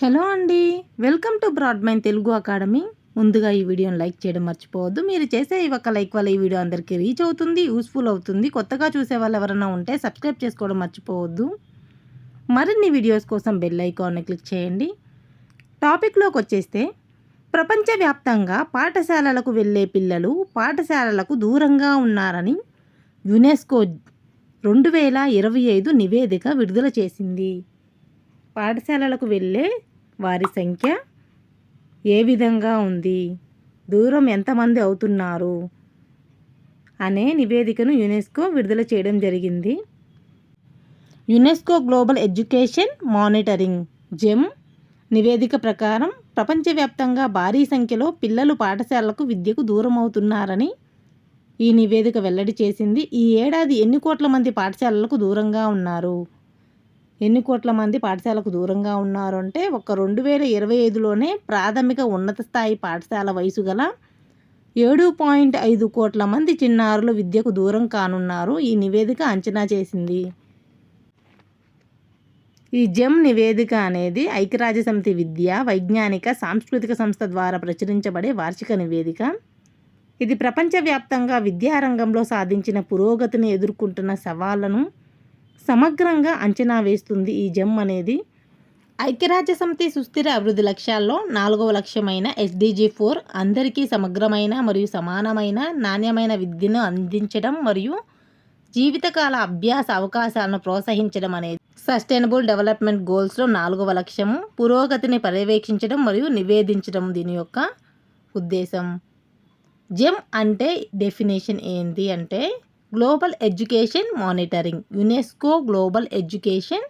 Hello అండి. Welcome to బ్రాడ్మైన్ Telugu academy. ముందుగా ఈ వీడియోని లైక్ చేయడం మర్చిపోవద్దు. మీరు చేసే ఈ ఒక్క లైక్ వల్ల ఈ వీడియో అందరికీ రీచ్ అవుతుంది యూస్ఫుల్ అవుతుంది. కొత్తగా చూసే వాళ్ళు ఎవరైనా ఉంటే సబ్స్క్రైబ్ చేసుకోవడం మర్చిపోవద్దు. మరిన్ని వీడియోస్ కోసం బెల్ ఐకాన్ని క్లిక్ చేయండి. టాపిక్లోకి వచ్చేస్తే ప్రపంచవ్యాప్తంగా పాఠశాలలకు వెళ్ళే పిల్లలు పాఠశాలలకు దూరంగా ఉన్నారని యునెస్కో రెండు వేల ఇరవై ఐదు నివేదిక విడుదల చేసింది. పాఠశాలలకు వెళ్ళే వారి సంఖ్య ఏ విధంగా ఉంది? దూరం ఎంతమంది అవుతున్నారు? అనే నివేదికను యునెస్కో విడుదల చేయడం జరిగింది. UNESCO global education monitoring GEM నివేదిక ప్రకారం ప్రపంచవ్యాప్తంగా భారీ సంఖ్యలో పిల్లలు పాఠశాలలకు విద్యకు దూరం అవుతున్నారని ఈ నివేదిక వెల్లడి చేసింది. ఈ ఏడాది ఎన్ని కోట్ల మంది పాఠశాలలకు దూరంగా ఉన్నారు? ఎన్ని కోట్ల మంది పాఠశాలకు దూరంగా ఉన్నారు అంటే ఒక రెండు వేల ఇరవై ఐదులోనే ప్రాథమిక ఉన్నత స్థాయి పాఠశాల వయసు గల ఏడు పాయింట్ ఐదు కోట్ల మంది చిన్నారులు విద్యకు దూరం కానున్నారు. ఈ నివేదిక అంచనా చేసింది. ఈ జెమ్ నివేదిక అనేది ఐక్యరాజ్యసమితి విద్య వైజ్ఞానిక సాంస్కృతిక సంస్థ ద్వారా ప్రచురించబడే వార్షిక నివేదిక. ఇది ప్రపంచవ్యాప్తంగా విద్యారంగంలో సాధించిన పురోగతిని ఎదుర్కొంటున్న సవాళ్ళను సమగ్రంగా అంచనా వేస్తుంది ఈ జెమ్ అనేది. ఐక్యరాజ్య సమితి సుస్థిర అభివృద్ధి లక్ష్యాల్లో నాలుగవ లక్ష్యమైన ఎస్డిజి ఫోర్ అందరికీ సమగ్రమైన మరియు సమానమైన నాణ్యమైన విద్యను అందించడం మరియు జీవితకాల అభ్యాస అవకాశాలను ప్రోత్సహించడం అనేది. సస్టైనబుల్ డెవలప్మెంట్ గోల్స్లో నాలుగవ లక్ష్యము పురోగతిని పర్యవేక్షించడం మరియు నివేదించడం దీని యొక్క ఉద్దేశం. జెమ్ అంటే డెఫినేషన్ ఏంటి అంటే global education monitoring. UNESCO global education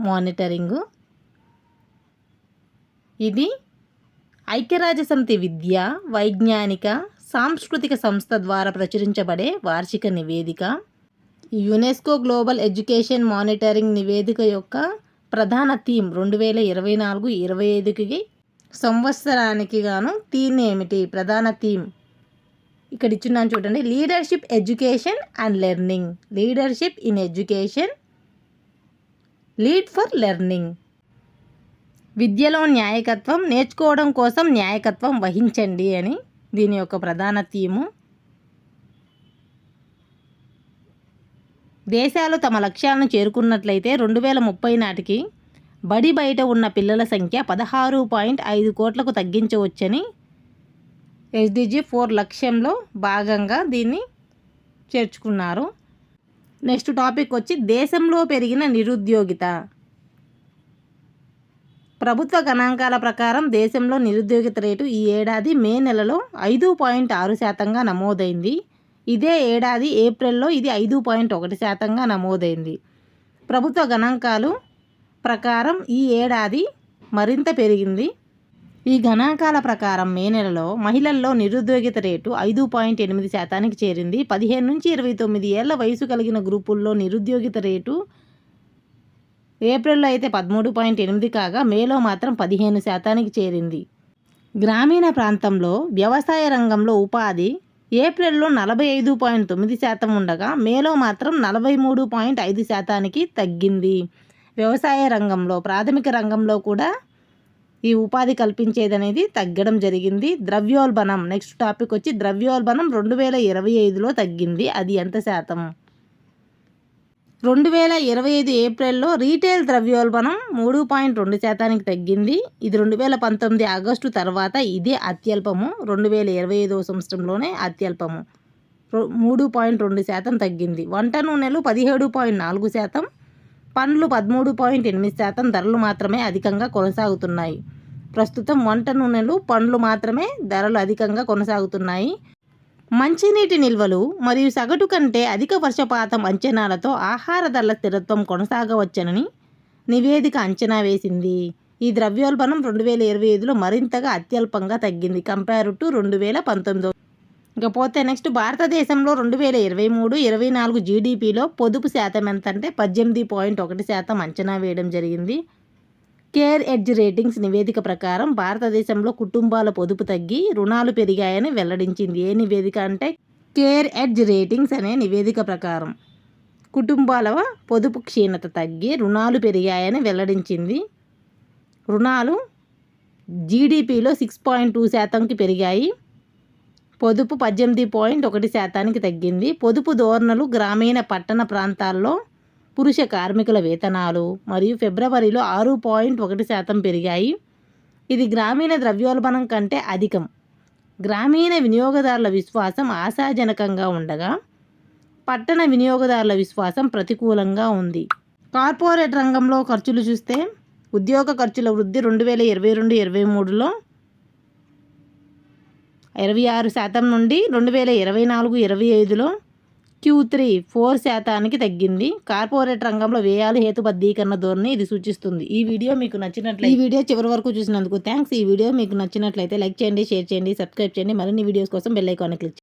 monitoring. ఇది ఐక్యరాజ్యసమితి విద్య వైజ్ఞానిక సాంస్కృతిక సంస్థ ద్వారా ప్రచురించబడే వార్షిక నివేదిక. యునెస్కో గ్లోబల్ ఎడ్యుకేషన్ మానిటరింగ్ నివేదిక యొక్క ప్రధాన థీమ్ రెండు వేల ఇరవై నాలుగు ఇరవై ఐదుకి సంవత్సరానికి గాను థీమ్ ఏమిటి? ప్రధాన థీమ్ ఇక్కడ ఇచ్చున్నాను చూడండి. Leadership education and learning leadership in education lead for learning విద్యలో న్యాయకత్వం నేర్చుకోవడం కోసం న్యాయకత్వం వహించండి అని దీని యొక్క ప్రధాన థీము. దేశాలు తమ లక్ష్యాలను చేరుకున్నట్లయితే రెండు వేల ముప్పై నాటికి బడి బయట ఉన్న పిల్లల సంఖ్య పదహారు పాయింట్ ఐదు కోట్లకు తగ్గించవచ్చని ఎస్డిజి ఫోర్ లక్ష్యంలో భాగంగా దీన్ని చేర్చుకున్నారు. నెక్స్ట్ టాపిక్ వచ్చి దేశంలో పెరిగిన నిరుద్యోగిత. ప్రభుత్వ గణాంకాల ప్రకారం దేశంలో నిరుద్యోగిత రేటు ఈ ఏడాది మే నెలలో ఐదు పాయింట్ ఆరు శాతంగా నమోదైంది. ఇదే ఏడాది ఏప్రిల్లో ఇది ఐదు పాయింట్ ఒకటి శాతంగా నమోదైంది. ప్రభుత్వ గణాంకాలు ప్రకారం ఈ ఏడాది మరింత పెరిగింది. ఈ గణాంకాల ప్రకారం మే నెలలో మహిళల్లో నిరుద్యోగిత రేటు ఐదు పాయింట్ ఎనిమిది శాతానికి చేరింది. పదిహేను నుంచి ఇరవై తొమ్మిది ఏళ్ళ వయసు కలిగిన గ్రూపుల్లో నిరుద్యోగిత రేటు ఏప్రిల్లో అయితే పదమూడు పాయింట్ ఎనిమిది కాగా మేలో మాత్రం పదిహేను శాతానికి చేరింది. గ్రామీణ ప్రాంతంలో వ్యవసాయ రంగంలో ఉపాధి ఏప్రిల్లో నలభై ఐదు పాయింట్ తొమ్మిది శాతం ఉండగా మేలో మాత్రం నలభై మూడు పాయింట్ ఐదు శాతానికి తగ్గింది. వ్యవసాయ రంగంలో ప్రాథమిక రంగంలో కూడా ఈ ఉపాధి కల్పించేది అనేది తగ్గడం జరిగింది. ద్రవ్యోల్బణం నెక్స్ట్ టాపిక్ వచ్చి ద్రవ్యోల్బణం రెండు వేల ఇరవై ఐదులో తగ్గింది. అది ఎంత శాతం? రెండు వేల ఇరవై ఐదు ఏప్రిల్లో రీటైల్ ద్రవ్యోల్బణం మూడు పాయింట్ రెండు శాతానికి తగ్గింది. ఇది రెండు వేల పంతొమ్మిది ఆగస్టు తర్వాత ఇదే అత్యల్పము. రెండు వేల ఇరవై ఐదవ సంవత్సరంలోనే అత్యల్పము. మూడు పాయింట్ రెండు శాతం తగ్గింది. వంట నూనెలు పదిహేడు పాయింట్ నాలుగు శాతం. పండ్లు పదమూడు పాయింట్ ఎనిమిది శాతం ధరలు మాత్రమే అధికంగా కొనసాగుతున్నాయి. ప్రస్తుతం వంట నూనెలు పండ్లు మాత్రమే ధరలు అధికంగా కొనసాగుతున్నాయి. మంచినీటి నిల్వలు మరియు సగటు కంటే అధిక వర్షపాతం అంచనాలతో ఆహార ధరల స్థిరత్వం కొనసాగవచ్చనని నివేదిక అంచనా వేసింది. ఈ ద్రవ్యోల్బణం రెండు వేల ఇరవై ఐదులో మరింతగా అత్యల్పంగా తగ్గింది. కంపేర్ టు రెండు వేల పంతొమ్మిది ఇకపోతే నెక్స్ట్ భారతదేశంలో రెండు వేల ఇరవై మూడు ఇరవై నాలుగు జీడిపిలో పొదుపు శాతం ఎంత అంటే పద్దెనిమిది పాయింట్ ఒకటి శాతం అంచనా వేయడం జరిగింది. కేర్ ఎడ్జ్ రేటింగ్స్ నివేదిక ప్రకారం భారతదేశంలో కుటుంబాల పొదుపు తగ్గి రుణాలు పెరిగాయని వెల్లడించింది. ఏ నివేదిక అంటే కేర్ ఎడ్జ్ రేటింగ్స్ అనే నివేదిక ప్రకారం. కుటుంబాల పొదుపు క్షీణత తగ్గి రుణాలు పెరిగాయని వెల్లడించింది. రుణాలు జీడిపిలో సిక్స్ పాయింట్ టూ శాతంకి పెరిగాయి. పొదుపు పద్దెనిమిది పాయింట్ ఒకటి శాతానికి తగ్గింది. పొదుపు ధోరణులు గ్రామీణ పట్టణ ప్రాంతాల్లో పురుష కార్మికుల వేతనాలు మరియు ఫిబ్రవరిలో ఆరు పాయింట్ ఒకటి శాతం పెరిగాయి. ఇది గ్రామీణ ద్రవ్యోల్బణం కంటే అధికం. గ్రామీణ వినియోగదారుల విశ్వాసం ఆశాజనకంగా ఉండగా పట్టణ వినియోగదారుల విశ్వాసం ప్రతికూలంగా ఉంది. కార్పొరేట్ రంగంలో ఖర్చులు చూస్తే ఉద్యోగ ఖర్చుల వృద్ధి రెండు వేల ఇరవై రెండు ఇరవై మూడులో ఇరవై ఆరు శాతం నుండి రెండు వేల ఇరవై నాలుగు ఇరవై ఐదులో క్యూ త్రీ ఫోర్ శాతానికి తగ్గింది. కార్పొరేట్ రంగంలో వ్యయాలు హేతుబద్ధీకరణ ధోరణి ఇది సూచిస్తుంది. ఈ వీడియో మీకు నచ్చినట్లయితే ఈ వీడియో చివరి వరకు చూసినందుకు థ్యాంక్స్ ఈ వీడియో మీకు నచ్చినట్లయితే లైక్ చేయండి షేర్ చేయండి సబ్స్క్రైబ్ చేయండి. మరిన్ని వీడియోస్ కోసం బెల్ ఐకాన్ క్లిక్